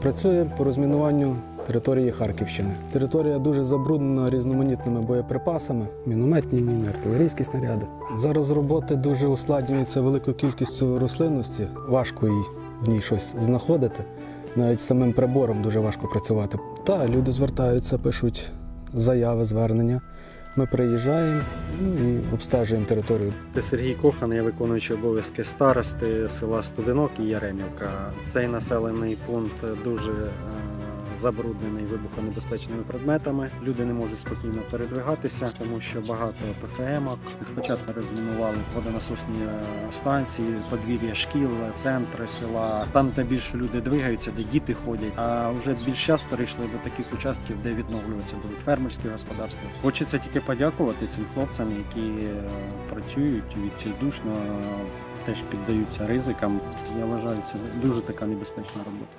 Працює по розмінуванню території Харківщини. Територія дуже забруднена різноманітними боєприпасами, мінометні міни, артилерійські снаряди. Зараз роботи дуже ускладнюються великою кількістю рослинності. Важко їй в ній щось знаходити. Навіть самим прибором дуже важко працювати. Та люди звертаються, пишуть заяви, звернення. Ми приїжджаємо і обстежуємо територію. Це Сергій Кохан, я виконуючий обов'язки старости села Студинок і Яремівка. Цей населений пункт дуже е, забруднений вибухонебезпечними предметами. Люди не можуть спокійно передвигатися, тому що багато ПФМок. Спочатку розмінували водонасосні е, станції, подвір'я шкіл, центри села. Там, де більше люди двигаються, де діти ходять. А вже більш час перейшли до таких участків, де відновлюються будуть фермерські господарства. Хочеться тільки подякувати цим хлопцям, які е, працюють відчайдушно, теж піддаються ризикам. Я вважаю, це дуже така небезпечна робота.